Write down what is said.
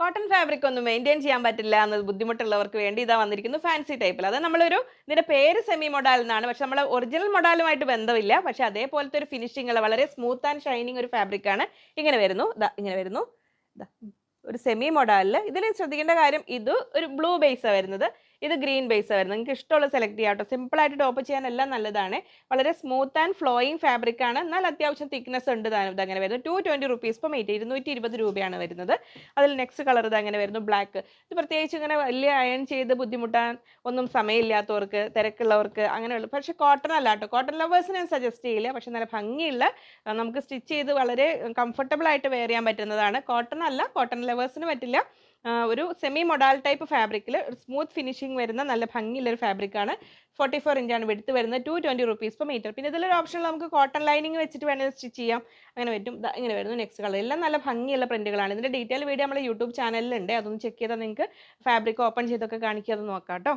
Cotton fabric ഒന്നും maintain ചെയ്യാൻ പറ്റില്ല എന്നത് ബുദ്ധിമുട്ടുള്ളവർക്ക് വേണ്ടി ഇതാ വന്നിരിക്കുന്നു ഫാൻസി ടൈപ്പിൽ അത് നമ്മളൊരു ഇതിന്റെ പേര് സെമി മൊഡാൽ എന്നാണ് പക്ഷെ നമ്മൾ ഒറിജിനൽ മോഡലുമായിട്ട് ബന്ധമില്ല. പക്ഷെ അതേപോലത്തെ ഒരു ഫിനിഷിംഗ് വളരെ സ്മൂത്ത് ആൻഡ് ഷൈനിങ് ഒരു ഫാബ്രിക് ആണ് ഇങ്ങനെ വരുന്നു. ഇതാ ഇങ്ങനെ വരുന്നു. ഒരു സെമി മൊഡാലിൽ ഇതിൽ ശ്രദ്ധിക്കേണ്ട കാര്യം ഇത് ഒരു ബ്ലൂ ബേസാണ് വരുന്നത്. ഇത് ഗ്രീൻ ബേസ് വരുന്നത് നിങ്ങൾക്ക് ഇഷ്ടമുള്ള സെലക്ട് ചെയ്യാം കേട്ടോ. സിമ്പിൾ ആയിട്ട് ടോപ്പ് ചെയ്യാൻ എല്ലാം നല്ലതാണ്. വളരെ സ്മൂത്ത് ആൻഡ് ഫ്ലോയിങ് ഫാബ്രിക് ആണ്. എന്നാൽ അത്യാവശ്യം തിക്നെസ് ഉണ്ട് ഇത് അങ്ങനെ വരുന്നത്. ടു ട്വന്റി റുപ്പീസ് ഇപ്പം മീറ്റർ ഇരുന്നൂറ്റി ഇരുപത് രൂപയാണ് വരുന്നത്. അതിൽ നെക്സ്റ്റ് കളർ ഇത് അങ്ങനെ വരുന്നു. ബ്ലാക്ക് ഇത് പ്രത്യേകിച്ച് ഇങ്ങനെ വലിയ അയൺ ചെയ്ത് ബുദ്ധിമുട്ടാൻ ഒന്നും സമയമില്ലാത്തവർക്ക് തിരക്കുള്ളവർക്ക് അങ്ങനെയുള്ള. പക്ഷെ കോട്ടൺ അല്ല കേട്ടോ. കോട്ടൺ ലവേഴ്സിന് ഞാൻ സജസ്റ്റ് ചെയ്യില്ല. പക്ഷെ നല്ല ഭംഗിയുള്ള നമുക്ക് സ്റ്റിച്ച് ചെയ്ത് വളരെ കംഫർട്ടബിൾ ആയിട്ട് വെയർ ചെയ്യാൻ പറ്റുന്നതാണ്. കോട്ടൺ അല്ല. കോട്ടൺ ലവേഴ്സിന് പറ്റില്ല. ഒരു സെമി മൊഡാൽ ടൈപ്പ് ഫാബ്രിക്കിൽ സ്മൂത്ത് ഫിനിഷിംഗ് വരുന്ന നല്ല ഭംഗിയുള്ള ഒരു ഫാബ്രിക് ആണ്. ഫോർട്ടി ഫോർ ഇഞ്ചാണ് വെടുത്ത് വരുന്നത്. Two twenty rupees per metre പിന്നെ ഇതിലൊരു ഓപ്ഷനിൽ നമുക്ക് കോട്ടൺ ലൈനിങ് വെച്ചിട്ട് വേണമെങ്കിൽ സ്റ്റിച്ച് ചെയ്യാം. അങ്ങനെ പറ്റും. ഇങ്ങനെ വരുന്നു നെക്സ്റ്റ് കളർ എല്ലാം നല്ല ഭംഗിയുള്ള പ്രിന്റുകളാണ് ഇതിന്റെ ഡീറ്റെയിൽ വീഡിയോ നമ്മുടെ യൂട്യൂബ് ചാനലിലുണ്ട് അതൊന്ന് ചെക്ക് ചെയ്താൽ നിങ്ങൾക്ക് ഫാബ്രിക് ഓപ്പൺ ചെയ്തൊക്കെ കാണിക്കുക. അത് നോക്കാം കേട്ടോ.